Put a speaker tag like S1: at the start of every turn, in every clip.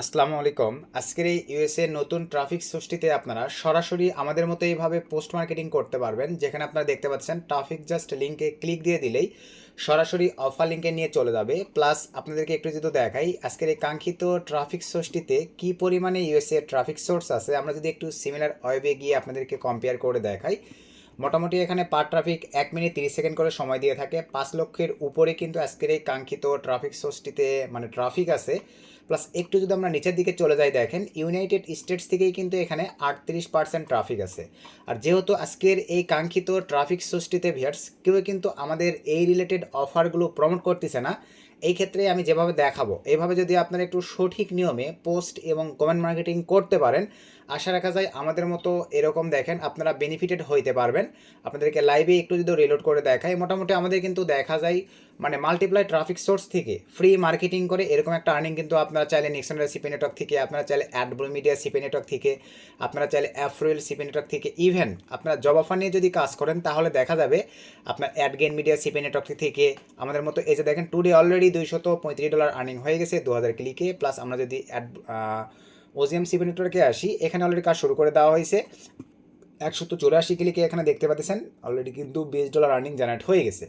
S1: আসসালামু আলাইকুম। আজকের এই ইউএসএ নতুন ট্রাফিক সোর্সটিতে আপনারা সরাসরি আমাদের মতো এইভাবে পোস্ট মার্কেটিং করতে পারবেন, যেখানে আপনারা দেখতে পাচ্ছেন ট্রাফিক জাস্ট লিঙ্কে ক্লিক দিয়ে দিলেই সরাসরি অফার লিঙ্কে নিয়ে চলে যাবে। প্লাস আপনাদেরকে একটু যদি দেখাই, আজকের এই কাঙ্ক্ষিত ট্রাফিক সোর্সটিতে কি পরিমাণে ইউএসএ ট্রাফিক সোর্স আছে, আমরা যদি একটু সিমিলার ওয়েবে গিয়ে আপনাদেরকে কম্পেয়ার করে দেখাই। মোটামুটি এখানে পার ট্রাফিক এক মিনিট তিরিশ সেকেন্ড করে সময় দিয়ে থাকে। পাঁচ লক্ষের উপরে কিন্তু আজকের এই কাঙ্ক্ষিত ট্রাফিক সোর্সটিতে মানে ট্রাফিক আছে। প্লাস একটু যদি আমরা নিচের দিকে চলে যাই, দেখেন ইউনাইটেড স্টেটস থেকেই কিন্তু এখানে আটত্রিশ পার্সেন্ট ট্রাফিক আছে। আর যেহেতু আজকের এই কাঙ্ক্ষিত ট্রাফিক সৃষ্টিতে ভিয়ার্স কেউ কিন্তু আমাদের এই রিলেটেড অফারগুলো প্রমোট করতেছে না। এই ক্ষেত্রে আমি যেভাবে দেখাবো এইভাবে যদি আপনারা একটু সঠিক নিয়মে পোস্ট এবং কমেন্ট মার্কেটিং করতে পারেন আশা রাখা যায় আমাদের মতো এরকম দেখেন আপনারা বেনিফিটেড হইতে পারবেন। আপনাদেরকে লাইভে একটু যদি রিলোড করে দেখাই, মোটামুটি আমাদের কিন্তু দেখা যায় মানে মাল্টিপ্লাই ট্রাফিক সোর্স থেকে ফ্রি মার্কেটিং করে এরকম একটা আর্নিং কিন্তু আপনারা চাইলে নিক্সন সিপি নেটওয়ার্ক থেকে, আপনারা চাইলে অ্যাডব্রো মিডিয়া সিপি নেটওয়ার্ক থেকে, আপনারা চাইলে অ্যাফ্রুয়েল সিপি নেটওয়ার্ক থেকে ইভেন আপনারা জব অফার নিয়ে যদি কাজ করেন, তাহলে দেখা যাবে আপনার অ্যাডগেন মিডিয়া সিপি নেটওয়ার্ক থেকে আমাদের মতো, এই যে দেখেন টুডে অলরেডি দুইশত পঁয়ত্রিশ ডলার আর্নিং হয়ে গেছে, দু হাজার ক্লিকে প্লাস আমরা যদি অ্যাড ওজিএম সিপি নেটওয়ার্কে আসি, এখানে অলরেডি কাজ শুরু করে দেওয়া হয়েছে। একশত চৌরাশি ক্লিকে এখানে দেখতে পাচ্ছেন অলরেডি কিন্তু বিশ ডলার আর্নিং জেনারেট হয়ে গেছে।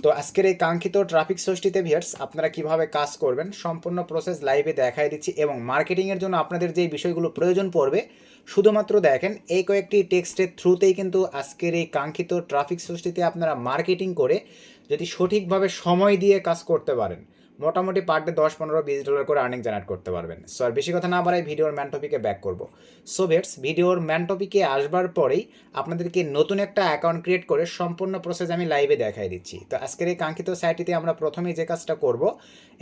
S1: তো আজকের এই কাঙ্ক্ষিত ট্রাফিক সৃষ্টিতে ভিয়ার্স আপনারা কীভাবে কাজ করবেন, সম্পূর্ণ প্রসেস লাইভে দেখাই দিচ্ছি এবং মার্কেটিংয়ের জন্য আপনাদের যে বিষয়গুলো প্রয়োজন পড়বে, শুধুমাত্র দেখেন, এই কয়েকটি টেক্সটের থ্রুতেই কিন্তু আজকের এই কাঙ্ক্ষিত ট্রাফিক সৃষ্টিতে আপনারা মার্কেটিং করে যদি সঠিকভাবে সময় দিয়ে কাজ করতে পারেন। মোটামুটি পার ডে দশ পনেরো বিশ ডলার করে আর্নিং জেনারেট করতে পারবেন। সো আর বেশি কথা না বাড়াই ভিডিওর ম্যান টপিকে ব্যাক করব। সো ভেটস ভিডিওর ম্যান টপিকে আসবার পরেই আপনাদেরকে নতুন একটা অ্যাকাউন্ট ক্রিয়েট করে সম্পূর্ণ প্রসেস আমি লাইভে দেখাই দিচ্ছি। তো আজকের এই কাঙ্ক্ষিত সাইটটিতে আমরা প্রথমেই যে কাজটা করব,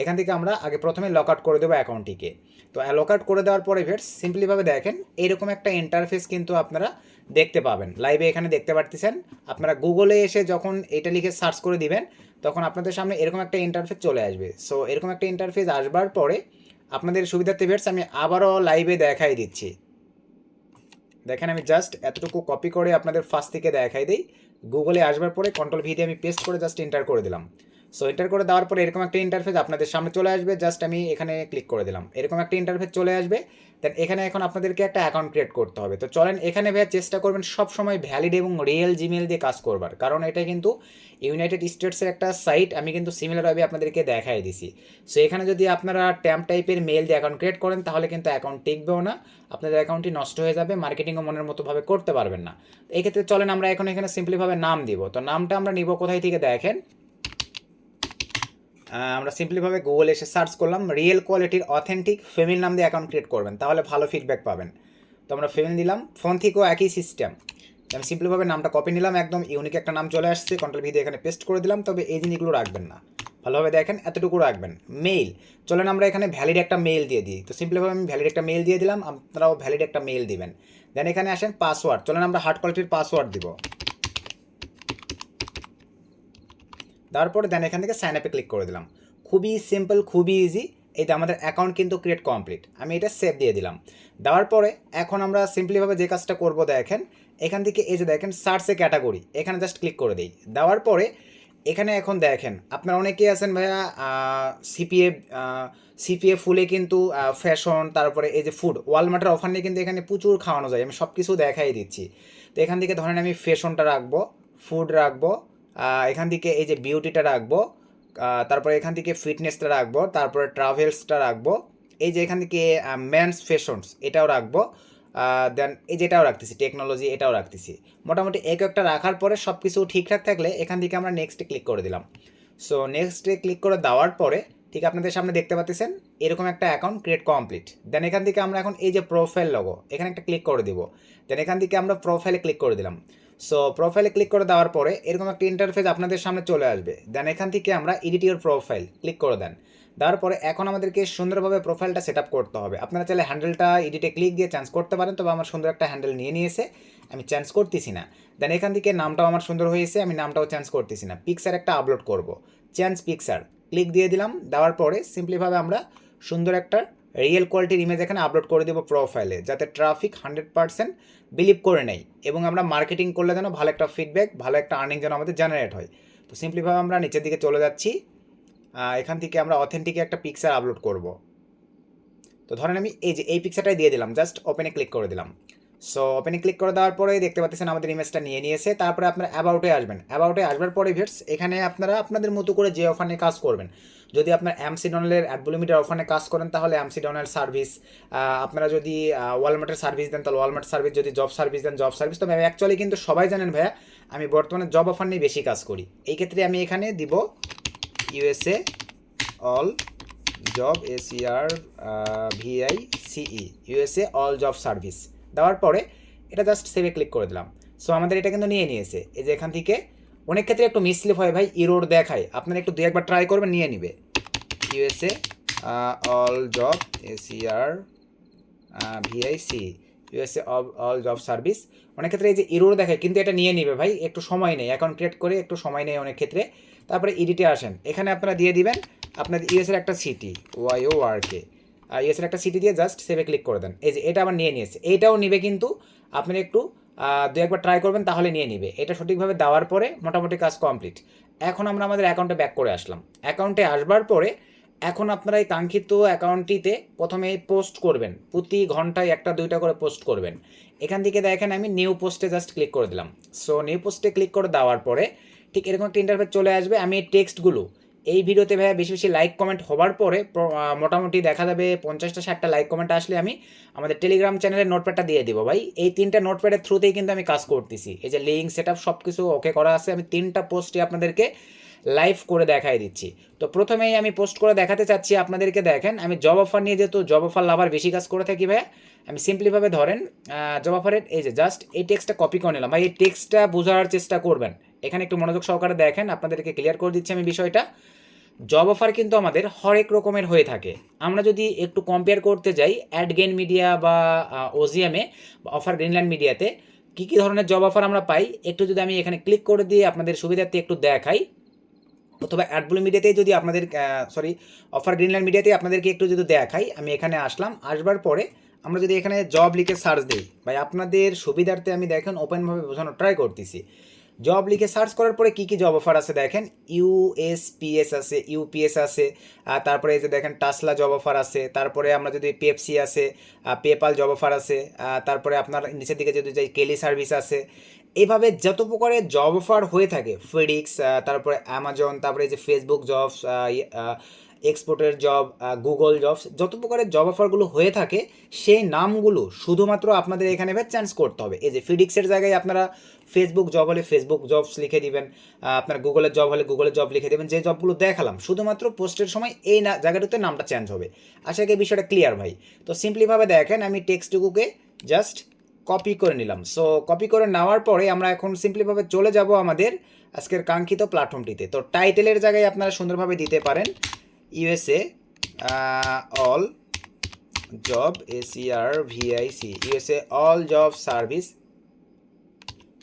S1: এখান থেকে আমরা আগে প্রথমে লক আউট করে দেবো অ্যাকাউন্টটিকে তো লক আউট করে দেওয়ার পরে ভেটস সিম্পলিভাবে দেখেন, এইরকম একটা ইন্টারফেস কিন্তু আপনারা দেখতে পাবেন। লাইভে এখানে দেখতে পারতেছেন। আপনারা গুগলে এসে যখন এটা লিখে সার্চ করে দিবেন তখন আপনাদের সামনে এরকম একটা ইন্টারফেস চলে আসবে। সো এরকম একটা ইন্টারফেস আসবার পরে আপনাদের সুবিধার্থে ভেটস আমি আবারও লাইভে দেখাই দিচ্ছি। দেখেন আমি জাস্ট এতটুকু কপি করে আপনাদের ফার্স্ট থেকে দেখাই দিই। গুগলে আসবার পরে কন্ট্রোল ভিতে আমি পেস্ট করে জাস্ট এন্টার করে দিলাম। সো এন্টার করে দেওয়ার পরে এরকম একটা ইন্টারফেস আপনাদের সামনে চলে আসবে। জাস্ট আমি এখানে ক্লিক করে দিলাম। এরকম একটা ইন্টারফেস চলে আসবে। দেন এখানে এখন আপনাদেরকে একটা অ্যাকাউন্ট ক্রিয়েট করতে হবে। তো চলেন এখানে ভাইয়া চেষ্টা করবেন সব সময় ভ্যালিড এবং রিয়েল জিমেল দিয়ে কাজ করবার। কারণ এটা কিন্তু ইউনাইটেড স্টেটসের একটা সাইট আমি কিন্তু সিমিলারভাবে আপনাদেরকে দেখাই দিছি। সো এখানে যদি আপনারা ট্যাম্প টাইপের মেল দিয়ে অ্যাকাউন্ট ক্রিয়েট করেন, তাহলে কিন্তু অ্যাকাউন্ট টিকবেও না। আপনাদের অ্যাকাউন্টটি নষ্ট হয়ে যাবে মার্কেটিংও মনের মতোভাবে করতে পারবেন না। এই ক্ষেত্রে চলেন আমরা এখন এখানে সিম্পলিভাবে নাম দিব। তো নামটা আমরা নিব কোথায় থেকে দেখেন। আমরা সিম্পলিভাবে গুগল এসে সার্চ করলাম রিয়েল কোয়ালিটির অথেন্টিক ফেমিল নাম দিয়ে অ্যাকাউন্ট ক্রিয়েট করবেন, তাহলে ভালো ফিডব্যাক পাবেন। তো আমরা ফেমিল দিলাম ফোন থেকেও একই সিস্টেম আমি সিম্পলিভাবে নামটা কপি নিলাম, একদম ইউনিক একটা নাম চলে আসছে কন্ট্রোল ভি দিয়ে এখানে পেস্ট করে দিলাম, তবে এই জিনিসগুলো রাখবেন না। ভালোভাবে দেখেন, এতটুকু রাখবেন। মেইল চলেন আমরা এখানে ভ্যালিড একটা মেইল দিয়ে দিই। তো সিম্পলিভাবে আমি ভ্যালিড একটা মেইল দিয়ে দিলাম, আপনারাও ভ্যালিড একটা মেইল দিবেন। দেন এখানে আসেন পাসওয়ার্ড চলেন আমরা হার্ড কোয়ালিটির পাসওয়ার্ড দিব। তারপরে দেন এখান থেকে সাইন আপে ক্লিক করে দিলাম। খুবই সিম্পল খুবই ইজি এইটা আমাদের অ্যাকাউন্ট কিন্তু ক্রিয়েট কমপ্লিট আমি এটা সেভ দিয়ে দিলাম। দেওয়ার পরে এখন আমরা সিম্পলিভাবে যে কাজটা করব দেখেন, এখান থেকে এই যে দেখেন সার্চে ক্যাটাগরি এখানে জাস্ট ক্লিক করে দিই। দেওয়ার পরে এখানে এখন দেখেন, আপনারা অনেকেই আছেন ভাইয়া সিপিএ সিপিএ ফুলে কিন্তু ফ্যাশন তারপরে এই যে ফুড ওয়ালমার্টের অফার নিয়ে কিন্তু এখানে প্রচুর খাওয়ানো যায়। আমি সব কিছু দেখাই দিচ্ছি। তো এখান থেকে ধরেন আমি ফ্যাশনটা রাখব ফুড রাখব এখান থেকে এই যে বিউটিটা রাখব তারপরে এখান থেকে ফিটনেসটা রাখব, তারপরে ট্রাভেলসটা রাখব, এই যে এখান থেকে ম্যানস ফ্যাশনস এটাও রাখব দেন এই যেটাও রাখতেছি টেকনোলজি এটাও রাখতেছি। মোটামুটি এক একটা রাখার পরে সব কিছু ঠিকঠাক থাকলে এখান থেকে আমরা নেক্সটে ক্লিক করে দিলাম। সো নেক্সটে ক্লিক করে দেওয়ার পরে, ঠিক আপনাদের সামনে দেখতে পাচ্ছেন এরকম একটা অ্যাকাউন্ট ক্রিয়েট কমপ্লিট দেন এখান থেকে আমরা এখন এই যে প্রোফাইল লগো এখানে একটা ক্লিক করে দিব। দেন এখান থেকে আমরা প্রোফাইলে ক্লিক করে দিলাম। সো প্রোফাইলে ক্লিক করে দেওয়ার পরে এরকম একটা ইন্টারফেস আপনাদের সামনে চলে আসবে। দেন এখান থেকে আমরা এডিট ইউর প্রোফাইল ক্লিক করে দেন। দেওয়ার পরে এখন আমাদেরকে সুন্দরভাবে প্রোফাইলটা সেট করতে হবে। আপনারা চাইলে হ্যান্ডেলটা এডিটে ক্লিক দিয়ে চেঞ্জ করতে পারেন, তবে আমার সুন্দর একটা হ্যান্ডেল নিয়ে নিয়েছে। আমি চেঞ্জ করতেছি না। দেন এখান থেকে নামটাও আমার সুন্দর হয়েছে, আমি নামটাও চেঞ্জ করতেছি না। পিকচার একটা আপলোড করব। চেঞ্জ পিকচার ক্লিক দিয়ে দিলাম। দেওয়ার পরে সিম্পলিভাবে আমরা সুন্দর একটা রিয়েল কোয়ালিটির ইমেজ এখানে আপলোড করে দেবো প্রোফাইলে যাতে ট্রাফিক হান্ড্রেড পার্সেন্ট বিলিভ করে নেই এবং আমরা মার্কেটিং করলে যেন ভালো একটা ফিডব্যাক ভালো একটা আর্নিং যেন আমাদের জেনারেট হয়। তো সিম্পলিভাবে আমরা নিচের দিকে চলে যাচ্ছি। এখান থেকে আমরা অথেন্টিক একটা পিকচার আপলোড করব। তো ধরেন আমি এই যে, এই পিকচারটাই দিয়ে দিলাম জাস্ট ওপেনে ক্লিক করে দিলাম। সো ওপেনে ক্লিক করে দেওয়ার পরে দেখতে পাচ্ছেন আমাদের ইমেজটা নিয়ে নিয়েছে, তারপরে আপনারা অ্যাবাউটে আসবেন। অ্যাবাউটে আসবার পরে ভিটস এখানে আপনারা আপনাদের মতো করে যে অফার নিয়ে কাজ করবেন। যদি আপনার এমসি ডোনালের অ্যাডবুলিমিটার অফারে কাজ করেন, তাহলে এমসি ডোনাল সার্ভিস আপনারা যদি ওয়ালমার্টের সার্ভিস দেন, তাহলে ওয়ালমার্ট সার্ভিস, যদি জব সার্ভিস দেন, জব সার্ভিস। তো অ্যাকচুয়ালি কিন্তু সবাই জানেন ভাইয়া, আমি বর্তমানে জব অফার নিয়ে বেশি কাজ করি। এই ক্ষেত্রে আমি এখানে দিব USA all job S E R V I C E USA all job service দেওয়ার পরে এটা জাস্ট সেভে ক্লিক করে দিলাম। সো আমাদের এটা কিন্তু নিয়ে নিয়েছে। এই যে এখান থেকে অনেক ক্ষেত্রে একটু মিসলিপ হয় ভাই ইরোড দেখায়। আপনারা একটু দু একবার ট্রাই করবেন, নিয়ে নিবে। USA all job ACR VIC USA all job service অনেক ক্ষেত্রে এই যে ইরোড দেখায় কিন্তু এটা নিয়ে নিবে ভাই, একটু সময় নেই অ্যাকাউন্ট ক্রিয়েট করে একটু সময় নেই অনেক ক্ষেত্রে। তারপরে ইডিটে আসেন। এখানে আপনারা দিয়ে দিবেন, আপনাদের ইউএসের একটা সিটি ওয়াই ও আর কে ইউএসের একটা সিটি দিয়ে জাস্ট সেভে ক্লিক করে দেন। এই যে এটা আবার নিয়ে নিয়েছে। এইটাও নিবে কিন্তু আপনারা একটু দু একবার ট্রাই করবেন, তাহলে নিয়ে নিবে। এটা সঠিকভাবে দেওয়ার পরে মোটামুটি কাজ কমপ্লিট এখন আমরা আমাদের অ্যাকাউন্টে ব্যাক করে আসলাম। অ্যাকাউন্টে আসবার পরে এখন আপনারা এই কাঙ্ক্ষিত অ্যাকাউন্টটিতে প্রথমে পোস্ট করবেন। প্রতি ঘন্টায় একটা, দুইটা করে পোস্ট করবেন। এখান থেকে দেখেন আমি নিউ পোস্টে জাস্ট ক্লিক করে দিলাম। সো নিউ পোস্টে ক্লিক করে দেওয়ার পরে ঠিক এরকম একটা ইন্টারফেস চলে আসবে। আমি এই টেক্সটগুলো, এই ভিডিওতে ভাইয়া বেশি বেশি লাইক কমেন্ট হবার পরে মোটামুটি দেখা যাবে পঞ্চাশটা, ষাটটা লাইক কমেন্ট আসলে আমি আমাদের টেলিগ্রাম চ্যানেলের নোটপ্যাডটা দিয়ে দিব ভাই। এই তিনটা নোটপ্যাডের থ্রুতেই কিন্তু আমি কাজ করতেছি। এই যে লিঙ্ক সেট সব কিছু ওকে করা আছে। আমি তিনটা পোস্টে আপনাদেরকে লাইভ করে দেখাই দিচ্ছি। তো প্রথমেই আমি পোস্ট করে দেখাতে চাচ্ছি আপনাদেরকে, দেখেন, আমি জব অফার নিয়ে যেহেতু জব অফার লাভার বেশি কাজ করে থাকি ভাইয়া, আমি সিম্পলিভাবে ধরেন জব অফারের এই যে জাস্ট এই টেক্সটটা কপি করে নিলাম। ভাই, এই টেক্সটটা বোঝার চেষ্টা করবেন। এখানে একটু মনোযোগ সহকারে দেখেন, আপনাদেরকে ক্লিয়ার করে দিচ্ছি আমি বিষয়টা। জব অফার কিন্তু আমাদের হরেক রকমের হয়ে থাকে। আমরা যদি একটু কম্পেয়ার করতে যাই অ্যাডগেন মিডিয়া বা ওজিএমে অফার গ্রিনল্যান্ড মিডিয়াতে কী কী ধরনের জব অফার আমরা পাই? একটু যদি আমি এখানে ক্লিক করে দিয়ে আপনাদের সুবিধার্থে একটু দেখাই। অথবা অ্যাডব্লু মিডিয়াতেই যদি আপনাদের সরি অফার গ্রিনল্যান্ড মিডিয়াতেই আপনাদেরকে একটু যদি দেখাই, আমি এখানে আসলাম, আসবার পরে আমরা যদি এখানে জব লিখে সার্চ দিই, ভাই আপনাদের সুবিধার্থে আমি দেখেন ওপেনভাবে বোঝানোর ট্রাই করতেছি। জব লিখে সার্চ করার পরে কী কী জব অফার আছে দেখেন? ইউএসপিএস আছে ইউপিএস আছে তারপরে এই যে দেখেন টাসলা জব অফার আছে, তারপরে আমরা যদি পেপসি আছে পেপাল জব অফার আছে তারপরে আপনার নিচের দিকে যদি যাই কেলি সার্ভিস আছে এইভাবে যত প্রকারের জব অফার হয়ে থাকে ফেডিক্স তারপরে অ্যামাজন তারপরে যে ফেসবুক জবস এক্সপোর্টের জব গুগল জবস যত প্রকারের জব অফারগুলো হয়ে থাকে, সেই নামগুলো শুধুমাত্র আপনাদের এখানে এবার চেঞ্জ করতে হবে। এই যে ফিডিক্সের জায়গায় আপনারা ফেসবুক জব হলে ফেসবুক জবস লিখে দিবেন আপনার গুগলের জব হলে গুগলের জব লিখে দেবেন, যে জবগুলো দেখালাম, শুধুমাত্র পোস্টের সময় এই না, জায়গাটাতে নামটা চেঞ্জ হবে। আশা করি বিষয়টা ক্লিয়ার ভাই। তো সিম্পলিভাবে দেখেন, আমি টেক্সটুকুকে জাস্ট কপি করে নিলাম। সো কপি করে নেওয়ার পরে আমরা এখন সিম্পলিভাবে চলে যাব আমাদের আজকের কাঙ্ক্ষিত প্ল্যাটফর্মটিতে তো টাইটেলের জায়গায় আপনারা সুন্দরভাবে দিতে পারেন USA all job ACR VIC USA all job service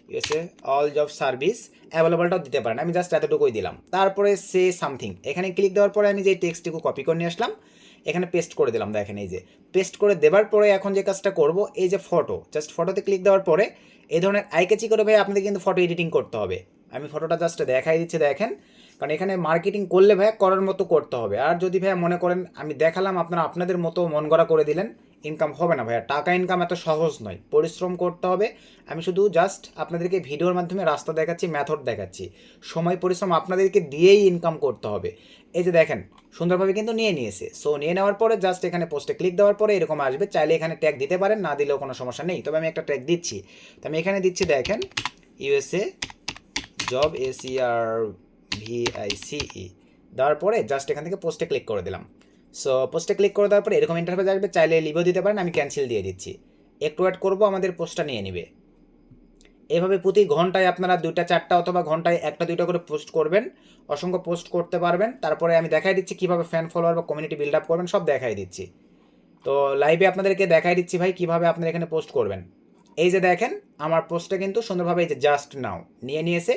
S1: USA all job service অ্যাভেলেবলটাও দিতে পারেন। আমি জাস্ট এতটুকুই দিলাম। তারপরে সে সামথিং এখানে ক্লিক দেওয়ার পরে আমি যে টেক্সটটুকু কপি করে নিয়ে আসলাম এখানে পেস্ট করে দিলাম, দেখেন এই যে। পেস্ট করে দেওয়ার পরে এখন যে কাজটা করব, এই যে ফটো জাস্ট ফটোতে ক্লিক দেওয়ার পরে এই ধরনের আইকেচি করে ভাই আপনাদের কিন্তু ফটো এডিটিং করতে হবে। আমি ফটোটা জাস্ট দেখাই দিচ্ছি, দেখেন। কারণ এখানে মার্কেটিং করলে ভাইয়া করার মতো করতে হবে। আর যদি ভাইয়া মনে করেন, আমি দেখালাম আপনারা, আপনাদের মতো মন গড়া করে দিলেন ইনকাম হবে না ভাইয়া। টাকা ইনকাম এত সহজ নয়। পরিশ্রম করতে হবে। আমি শুধু জাস্ট আপনাদেরকে ভিডিওর মাধ্যমে রাস্তা দেখাচ্ছি মেথড দেখাচ্ছি। সময়, পরিশ্রম আপনাদেরকে দিয়েই ইনকাম করতে হবে। এই যে দেখেন, সুন্দরভাবে কিন্তু নিয়ে নিয়েছে। সো নিয়ে নেওয়ার পরে জাস্ট এখানে পোস্টে ক্লিক দেওয়ার পরে এরকম আসবে। চাইলে এখানে ট্যাগ দিতে পারেন, না দিলেও কোনো সমস্যা নেই। তবে আমি একটা ট্যাগ দিচ্ছি। তো আমি এখানে দিচ্ছি, দেখেন ইউএসএ জব এসিআর ভিআইসিই দেওয়ার পরে জাস্ট এখান থেকে পোস্টে ক্লিক করে দিলাম। সো পোস্টে ক্লিক করে দেওয়ার পরে এরকম ইন্টারফেস আসবে, চাইলে লিভও দিতে পারেন, আমি ক্যান্সেল দিয়ে দিচ্ছি। একটু ওয়েট করব, আমাদের পোস্টটা নিয়ে নেবে। এভাবে প্রতি ঘন্টায় আপনারা দুইটা, চারটা অথবা ঘন্টায় একটা, দুইটা করে পোস্ট করবেন, অসংখ্য পোস্ট করতে পারবেন। তারপরে আমি দেখাই দিচ্ছি কীভাবে ফ্যান ফলোয়ার বা কমিউনিটি বিল্ড আপ করবেন, সব দেখাই দিচ্ছি। তো লাইভে আপনাদেরকে দেখাই দিচ্ছি ভাই কীভাবে আপনারা এখানে পোস্ট করবেন। এই যে দেখেন, আমার পোস্টটা কিন্তু সুন্দরভাবে এই যে জাস্ট নাও নিয়ে নিয়েছে।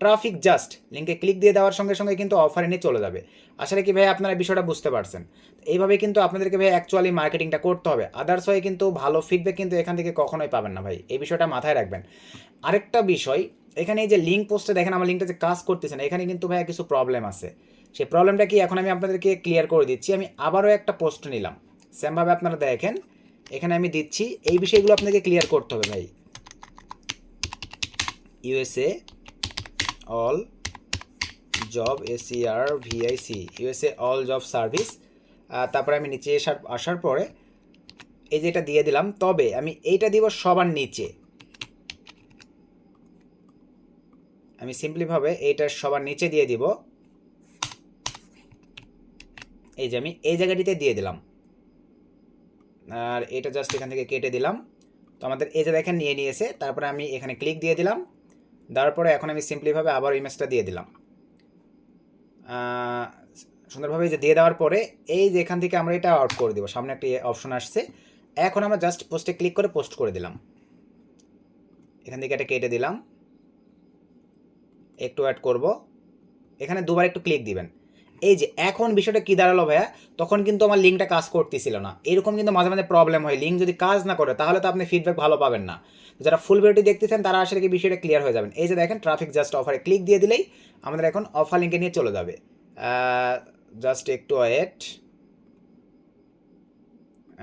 S1: ট্রাফিক জাস্ট লিঙ্কে ক্লিক দিয়ে দেওয়ার সঙ্গে সঙ্গে কিন্তু অফার নিয়ে চলে যাবে। আসলে কি ভাই আপনারা বিষয়টা বুঝতে পারছেন। এইভাবে কিন্তু আপনাদেরকে ভাই অ্যাকচুয়ালি মার্কেটিংটা করতে হবে। আদার্স হয়ে কিন্তু ভালো ফিডব্যাক কিন্তু এখান থেকে কখনোই পাবেন না ভাই। এই বিষয়টা মাথায় রাখবেন। আরেকটা বিষয়, এখানে এই যে লিঙ্ক পোস্টে দেখেন, আমার লিঙ্কটা যে কাজ করতেছেন এখানে কিন্তু ভাই কিছু প্রবলেম আছে। সেই প্রবলেমটা কি? এখন আমি আপনাদেরকে ক্লিয়ার করে দিচ্ছি। আমি আবারও একটা পোস্ট নিলাম। সেমভাবে আপনারা দেখেন। এখানে আমি দিচ্ছি। এই বিষয়গুলো আপনাকে ক্লিয়ার করতে হবে ভাই। USA all job ACR VIC USA all job service তারপরে আমি নিচে আসার আসার পরে এই যে এটা দিয়ে দিলাম, তবে আমি এইটা দিব সবার নিচে। আমি সিম্পলিভাবে এইটা সবার নিচে দিয়ে দিব। এই যে আমি এই জায়গাটিতে দিয়ে দিলাম। আর এটা জাস্ট এখান থেকে কেটে দিলাম। তো আমাদের এই যে দেখেন নিয়ে নিয়েছে, তারপরে আমি এখানে ক্লিক দিয়ে দিলাম। দেওয়ার পরে এখন আমি সিম্পলিভাবে আবার ইমেজটা দিয়ে দিলাম। সুন্দরভাবে যে দিয়ে দেওয়ার পরে এই যে এখান থেকে আমরা এটা আউট করে দেবো, সামনে একটি অপশন আসছে। এখন আমরা জাস্ট পোস্টে ক্লিক করে পোস্ট করে দিলাম। এখান থেকে এটা কেটে দিলাম। একটু অ্যাড করব। এখানে দুবার একটু ক্লিক দিবেন। এই যে এখন বিষয়টা কী দাঁড়াল ভাইয়া? তখন কিন্তু আমার লিঙ্কটা কাজ করতেছিল না। এরকম কিন্তু মাঝে মাঝে প্রবলেম হয়। লিঙ্ক যদি কাজ না করে, তাহলে তো আপনি ফিডব্যাক ভালো পাবেন না। যারা ফুল ভিডিওটি দেখতেছেন, তারা আসলে কি বিষয়টা ক্লিয়ার হয়ে যাবেন। এই যে দেখেন ট্রাফিক জাস্ট অফারে ক্লিক দিয়ে দিলেই আমাদের এখন অফার লিঙ্কে নিয়ে চলে যাবে। জাস্ট একটু ওয়েট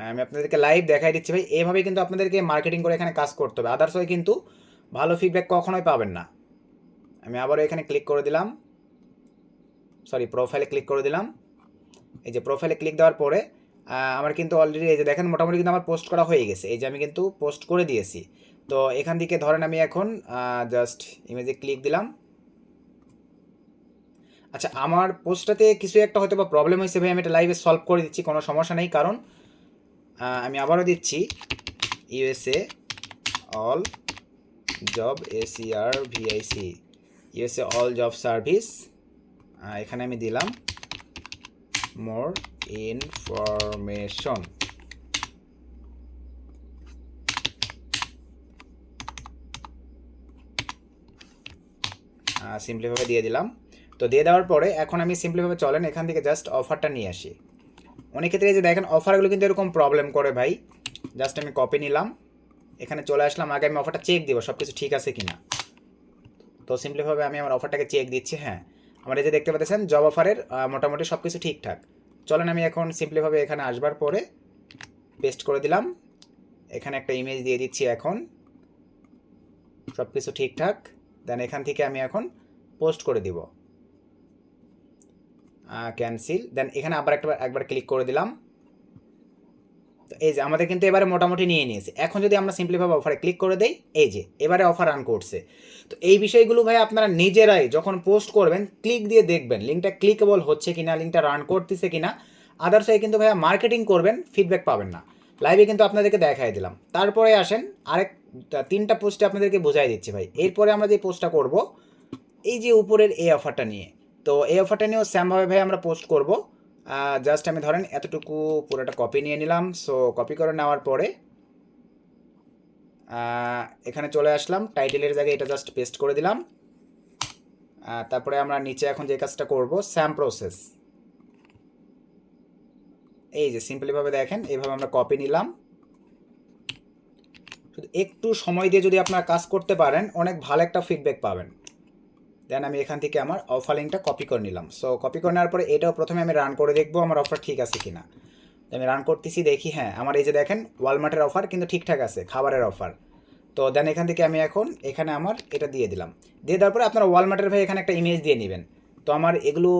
S1: আমি আপনাদেরকে লাইভ দেখাই দিচ্ছি ভাই। এভাবে কিন্তু আপনাদেরকে মার্কেটিং করে এখানে কাজ করতে হবে। আদার্স হয় কিন্তু ভালো ফিডব্যাক কখনোই পাবেন না। আমি আবারও এখানে ক্লিক করে দিলাম। সরি প্রোফাইলে ক্লিক করে দিলাম। এই যে প্রোফাইলে ক্লিক দেওয়ার পরে আমার কিন্তু অলরেডি এই যে দেখেন, মোটামুটি কিন্তু আমার পোস্ট করা হয়ে গেছে। এই যে আমি কিন্তু পোস্ট করে দিয়েছি। তো এখান থেকে ধরেন আমি এখন জাস্ট ইমেজে ক্লিক দিলাম। আচ্ছা আমার পোস্টটাতে কিছু একটা হয়তো বা প্রবলেম হয়েছে ভাই, আমি এটা লাইভে সলভ করে দিচ্ছি, কোনো সমস্যা নেই। কারণ আমি আবারও দিচ্ছি USA all job ACR VIC USA all job service এখানে আমি দিলাম। মোর ইনফরমেশন সিম্পলিভাবে দিয়ে দিলাম। তো দিয়ে দেওয়ার পরে এখন আমি সিম্পলিভাবে চলেন, এখান থেকে জাস্ট অফারটা নিয়ে আসি। অনেক ক্ষেত্রে এই যে দেখেন অফারগুলো কিন্তু এরকম প্রবলেম করে ভাই। জাস্ট আমি কপি নিলাম। এখানে চলে আসলাম, আগে আমি অফারটা চেক দিব সব কিছু ঠিক আছে কিনা। তো সিম্পলিভাবে আমি আমার অফারটাকে চেক দিচ্ছি হ্যাঁ। আমার এই যে দেখতে পাচ্ছেন জব অফারের মোটামুটি সব কিছু ঠিকঠাক। চলেন আমি এখন সিম্পলিভাবে এখানে আসবার পরে পেস্ট করে দিলাম। এখানে একটা ইমেজ দিয়ে দিচ্ছি এখন। সব কিছু ঠিকঠাক। দেন এখান থেকে আমি এখন পোস্ট করে দিব। ক্যান্সেল দেন এখানে আবার একটা, একবার ক্লিক করে দিলাম। তো এই যে আমাদের কিন্তু এবারে মোটামুটি নিয়ে নিয়েছে। এখন যদি আমরা সিম্পলিভাবে অফারে ক্লিক করে দেই, এই যে, এবারে অফার রান করছে। তো এই বিষয়গুলো ভাই আপনারা নিজেরাই যখন পোস্ট করবেন ক্লিক দিয়ে দেখবেন লিঙ্কটা ক্লিকেবল হচ্ছে কিনা লিঙ্কটা রান করতেছে কিনা। আদার্স হয় কিন্তু ভাইয়া মার্কেটিং করবেন ফিডব্যাক পাবেন না। লাইভে কিন্তু আপনাদেরকে দেখাই দিলাম। তারপরে আসেন, আরেক, তিনটা পোস্টে আপনাদেরকে বোঝাই দিচ্ছি ভাই। এরপরে আমরা যে পোস্টটা করব এই যে উপরের এই অফারটা নিয়ে, তো এই অফারটা নিয়েও স্যামভাবে ভাই আমরা পোস্ট করব। জাস্ট আমি ধরেন এতটুকু পুরোটা কপি নিয়ে নিলাম সো কপি করে নেওয়ার পরে এখানে চলে আসলাম টাইটেলের জায়গায় এটা জাস্ট পেস্ট করে দিলাম। তারপরে আমরা নিচে এখন যে কাজটা করব স্যাম প্রসেস এই যে সিম্পলিভাবে দেখেন এইভাবে আমরা কপি নিলাম। শুধু একটু সময় দিয়ে যদি আপনারা কাজ করতে পারেন, অনেক ভালো একটা ফিডব্যাক পাবেন। দেন আমি এখান থেকে আমার অফার লিঙ্কটা কপি করে নিলাম। সো কপি করে নেওয়ার পরে এটাও প্রথমে আমি রান করে দেখব আমার অফার ঠিক আছে কিনা। তো আমি রান করতেছি, দেখি হ্যাঁ আমার এই যে দেখেন ওয়ালমার্টের অফার কিন্তু ঠিকঠাক আছে, খাবারের অফার তো দেন এখান থেকে আমি এখন এখানে আমার এটা দিয়ে দিলাম। দিয়ে দেওয়ার পরে আপনারা ওয়ালমার্টের ভাই এখানে একটা ইমেজ দিয়ে নেবেন। তো আমার এগুলো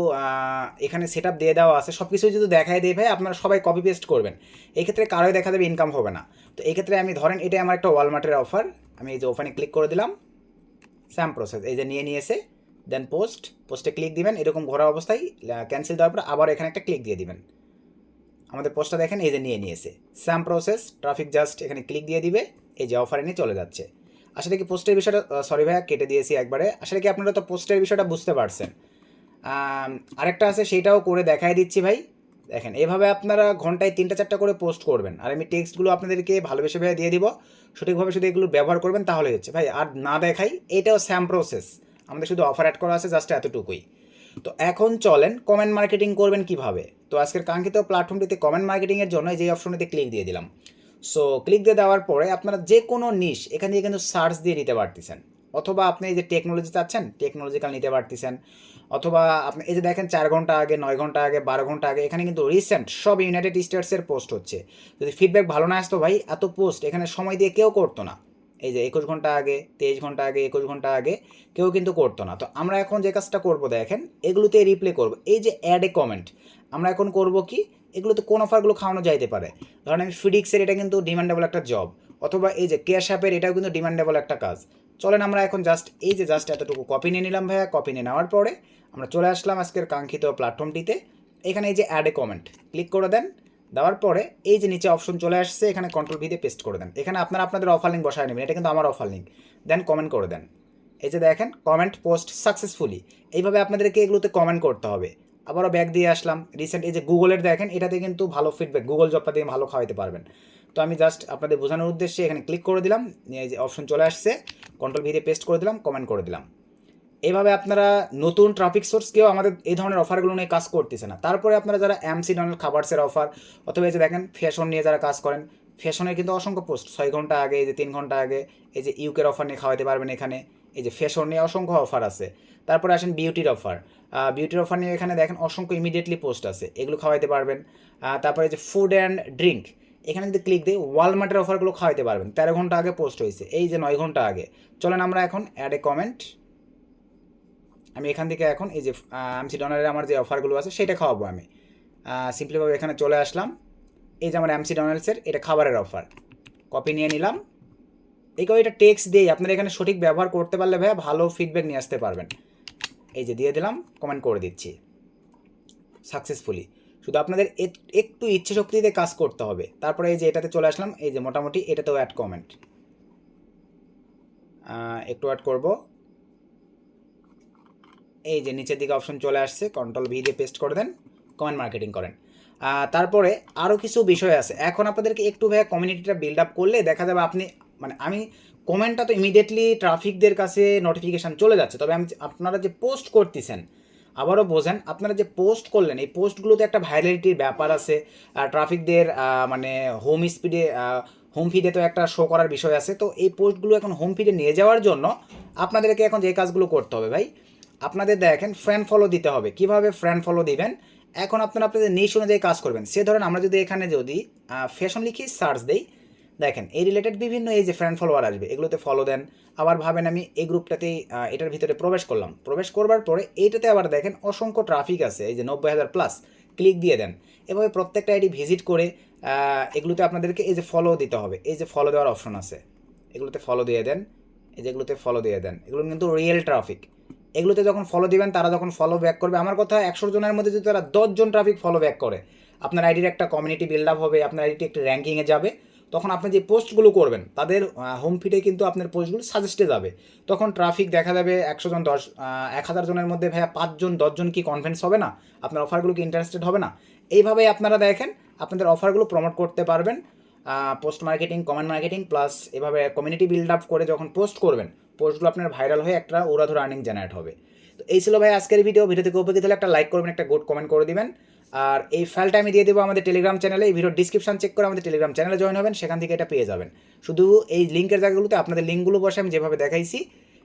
S1: এখানে সেট দিয়ে দেওয়া আছে সব কিছু যদি দেখায় দিয়ে ভাই, আপনারা সবাই কপি পেস্ট করবেন। এই ক্ষেত্রে কারোই দেখা যাবে ইনকাম হবে না। তো এই ক্ষেত্রে আমি ধরেন, এটাই আমার একটা ওয়ালমার্টের অফার আমি এই যে ওখানে ক্লিক করে দিলাম। স্যাম প্রসেস এই যে নিয়ে নিয়েছে দেন পোস্ট পোস্টে ক্লিক দিবেন, এরকম ঘোরা অবস্থায় ক্যান্সেল দেওয়ার পর আবার এখানে একটা ক্লিক দিয়ে দিবেন। আমাদের পোস্টটা দেখেন, এই যে নিয়ে নিয়েছে। স্যাম প্রসেস ট্রাফিক জাস্ট এখানে ক্লিক দিয়ে দিবে, এই যে অফারে নিয়ে চলে যাচ্ছে। আসলে কি পোস্টের বিষয়টা সরি ভাইয়া, কেটে দিয়েছি একবারে। আসলে কি আপনারা তো পোস্টের বিষয়টা বুঝতে পারছেন। আরেকটা আছে সেইটাও করে দেখাই দিচ্ছি ভাই। দেখেন, এভাবে আপনারা ঘন্টায় তিনটা চারটা করে পোস্ট করবেন। আর আমি টেক্সটগুলো আপনাদেরকে ভালোবেসে ভাবে দিয়ে দিব। সঠিকভাবে শুধু এগুলো ব্যবহার করবেন তাহলে হচ্ছে। ভাই, আর না দেখাই, এটাও স্যাম প্রসেস আমাদের শুধু অফার অ্যাড করা আছে জাস্ট এতটুকুই। তো এখন চলেন কমেন্ট মার্কেটিং করবেন কীভাবে? তো আজকের কাঙ্ক্ষিত প্ল্যাটফর্মটিতে কমেন্ট মার্কেটিংয়ের জন্য যে অপশনটিতে ক্লিক দিয়ে দিলাম। সো ক্লিক দিয়ে দেওয়ার পরে আপনারা যে কোনো নিশ এখান থেকে কিন্তু সার্চ দিয়ে নিতে পারতেছেন। অথবা আপনি এই যে টেকনোলজি চাচ্ছেন টেকনোলজিক্যাল নিতে পারতেছেন। অথবা আপনি এই যে দেখেন চার ঘণ্টা আগে, নয় ঘণ্টা আগে, বারো ঘণ্টা আগে, এখানে কিন্তু রিসেন্ট সব ইউনাইটেড স্টেটসের পোস্ট হচ্ছে। যদি ফিডব্যাক ভালো না আসতো ভাই, এত পোস্ট এখানে সময় দিয়ে কেউ করতো না। এই যে একুশ ঘণ্টা আগে, তেইশ ঘণ্টা আগে, একুশ ঘণ্টা আগে কেউ কিন্তু করতো না। তো আমরা এখন যে কাজটা করব দেখেন, এগুলোতে রিপ্লে করব। এই যে অ্যাড এ কমেন্ট আমরা এখন করব কি, এগুলোতে কোন অফারগুলো খাওয়ানো যাইতে পারে? ধরেন আমি ফিডিক্সের এটা কিন্তু ডিমান্ডেবল একটা জব অথবা এই যে ক্যাশ অ্যাপের এটাও কিন্তু ডিমান্ডেবল একটা কাজ। চলেন আমরা এখন জাস্ট এই যে জাস্ট এতটুকু কপি নিয়ে নিলাম ভাইয়া কপি নিয়ে নেওয়ার পরে আমরা চলে আসলাম আজকের কাঙ্ক্ষিত প্ল্যাটফর্মটিতে এখানে এই যে অ্যাড এ কমেন্ট ক্লিক করে দেন। দেওয়ার পরে এই যে নিচে অপশন চলে আসছে, এখানে কন্ট্রোল ভি দিয়ে পেস্ট করে দেন। এখানে আপনারা আপনাদের অফার লিঙ্ক বসায় নেবেন, এটা কিন্তু আমার অফার লিঙ্ক দেন কমেন্ট করে দেন। এই যে দেখেন কমেন্ট পোস্ট সাকসেসফুলি এইভাবে আপনাদেরকে এগুলোতে কমেন্ট করতে হবে। আবারও ব্যাক দিয়ে আসলাম। রিসেন্ট এই যে গুগলের দেখেন, এটাতে কিন্তু ভালো ফিডব্যাক গুগল জবটা দিয়ে ভালো খাওয়াইতে পারবেন। তো আমি জাস্ট আপনাদের বোঝানোর উদ্দেশ্যে এখানে ক্লিক করে দিলাম। এই যে অপশন চলে আসছে কন্ট্রোল ভি দিয়ে পেস্ট করে দিলাম কমেন্ট করে দিলাম। এইভাবে আপনারা নতুন ট্রাফিক সোর্স কেউ আমাদের এই ধরনের অফারগুলো নিয়ে কাজ করতেছে না। তারপরে আপনারা যারা এমসি ডনাল খাবারসের অফার অথবা এই যে দেখেন ফ্যাশন নিয়ে যারা কাজ করেন ফ্যাশনের কিন্তু অসংখ্য পোস্ট ছয় ঘণ্টা আগে, এই যে তিন ঘণ্টা আগে, এই যে ইউকের অফার নিয়ে খাওয়াতে পারবেন এখানে, এই যে ফ্যাশন নিয়ে অসংখ্য অফার আছে। তারপরে আসেন বিউটির অফার বিউটির অফার নিয়ে এখানে দেখেন অসংখ্য ইমিডিয়েটলি পোস্ট আছে, এগুলো খাওয়াইতে পারবেন। তারপরে এই যে ফুড অ্যান্ড ড্রিঙ্ক এখানে যদি ক্লিক দিই ওয়ালমার্টের অফারগুলো খাওয়াইতে পারবেন। তেরো ঘণ্টা আগে পোস্ট হয়েছে, এই যে নয় ঘণ্টা আগে। চলেন আমরা এখন অ্যাড এ কমেন্ট আমি এখান থেকে এখন এই যে এমসি ডনারের আমার যে অফারগুলো আছে সেটা খাওয়াবো আমি। সিম্পলিভাবে এখানে চলে আসলাম। এই যে আমার এমসি ডনাল্ডসের এটা খাবারের অফার। কপি নিয়ে নিলাম। এই এটা টেক্সট দিয়েই আপনারা এখানে সঠিক ব্যবহার করতে পারলে ভাইয়া ভালো ফিডব্যাক নিয়ে আসতে পারবেন। এই যে দিয়ে দিলাম কমেন্ট করে দিচ্ছি। সাকসেসফুলি শুধু আপনাদের একটু ইচ্ছে শক্তিতে কাজ করতে হবে। তারপরে এই যে এটাতে চলে আসলাম, এই যে মোটামুটি এটাতেও অ্যাড কমেন্ট একটু অ্যাড করব। এই যে নিচের দিকে অপশন চলে আসছে কন্ট্রোল ভি দিয়ে পেস্ট করে দেন কমেন্ট মার্কেটিং করেন। তারপরে আরও কিছু বিষয় আছে। এখন আপনাদেরকে একটু ভাইয়া কমিউনিটিটা বিল্ড আপ করলে দেখা যাবে আপনি মানে আমি কমেন্টটা তো ইমিডিয়েটলি ট্রাফিকদের কাছে নোটিফিকেশান চলে যাচ্ছে। তবে আমি আপনারা যে পোস্ট করতেছেন, আবারও বোঝেন, আপনারা যে পোস্ট করলেন, এই পোস্টগুলোতে একটা ভাইরালিটির ব্যাপার আছে। ট্রাফিকদের মানে হোম স্পিডে হোম ফিডে তো একটা শো করার বিষয় আছে। তো এই পোস্টগুলো এখন হোম ফিডে নিয়ে যাওয়ার জন্য আপনাদেরকে এখন যে কাজগুলো করতে হবে ভাই আপনাদের দেখেন ফ্রেন্ড ফলো দিতে হবে। কীভাবে ফ্রেন্ড ফলো দিবেন? এখন আপনারা আপনাদের নিশ অনুযায়ী কাজ করবেন। সে ধরেন আমরা যদি এখানে যদি ফ্যাশন লিখি সার্চ দেই, দেখেন, এই রিলেটেড বিভিন্ন এই যে ফ্রেন্ড ফলোয়ার আসবে, এগুলোতে ফলো দেন। আবার ভাবেন আমি এই গ্রুপটাতেই এটার ভিতরে প্রবেশ করলাম। প্রবেশ করবার পরে এইটাতে আবার দেখেন অসংখ্য ট্রাফিক আছে, এই যে নব্বই হাজার প্লাস ক্লিক দিয়ে দেন। এভাবে প্রত্যেকটা আইডি ভিজিট করে এগুলোতে আপনাদেরকে এই যে ফলো দিতে হবে। এই যে ফলো দেওয়ার অপশন আছে, এগুলোতে ফলো দিয়ে দেন। এই যেগুলোতে ফলো দিয়ে দেন। এগুলো কিন্তু রিয়েল ট্রাফিক এগুলোতে যখন ফলো দিবেন, তারা যখন ফলো ব্যাক করবে, আমার কথা একশো জনের মধ্যে যদি তারা দশজন ট্রাফিক ফলো ব্যাক করে, আপনার আইডির একটা কমিউনিটি বিল্ড আপ হবে, আপনার আইডিটি একটা র্যাঙ্কিংয়ে যাবে, তখন আপনি যে পোস্টগুলো করবেন, তাদের হোম ফিডে কিন্তু আপনার পোস্টগুলো সাজেস্টে যাবে। তখন ট্রাফিক দেখা যাবে একশো জন, দশ এক হাজার জনের মধ্যে, ভাইয়া পাঁচজন দশজন কি কনফিডেন্স হবে না? আপনার অফারগুলো কি ইন্টারেস্টেড হবে না? এইভাবেই আপনারা দেখেন, আপনাদের অফারগুলো প্রমোট করতে পারবেন। Post marketing comment marketing plus এভাবে কমিউনিটি বিল্ড আপ করে যখন পোস্ট করবেন পোস্টগুলো আপনার ভাইরাল হয়ে একটা ওরাধুর আর্নিং জেনারেট হবে। তো এই ছিল ভাই আজকের ভিডিও ভিডিও থেকে উপকৃত হলে একটা লাইক করবেন, একটা গুড কমেন্ট করে দিবেন। আর এই ফাইলটা আমি দিয়ে দেবো আমাদের টেলিগ্রাম চ্যানেলে এই ভিডিও ডিসক্রিপশন চেক করে আমাদের টেলিগ্রাম চ্যানেলে জয়েন হবেন, সেখান থেকে এটা পেয়ে যাবেন। শুধু এই লিঙ্কের জায়গাগুলোতে আপনাদের লিঙ্কগুলো বসে আমি যেভাবে দেখাইছি,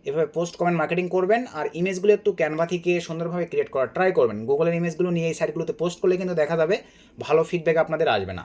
S1: এভাবে পোস্ট কমেন্ট মার্কেটিং করবেন, আর ইমেজগুলো একটু ক্যানভা থেকে সুন্দরভাবে ক্রিয়েট করার ট্রাই করবেন। গুগলের ইমেজগুলো নিয়ে এই সাইটগুলোতে পোস্ট করলে কিন্তু দেখা যাবে ভালো ফিডব্যাক আপনাদের আসবে না।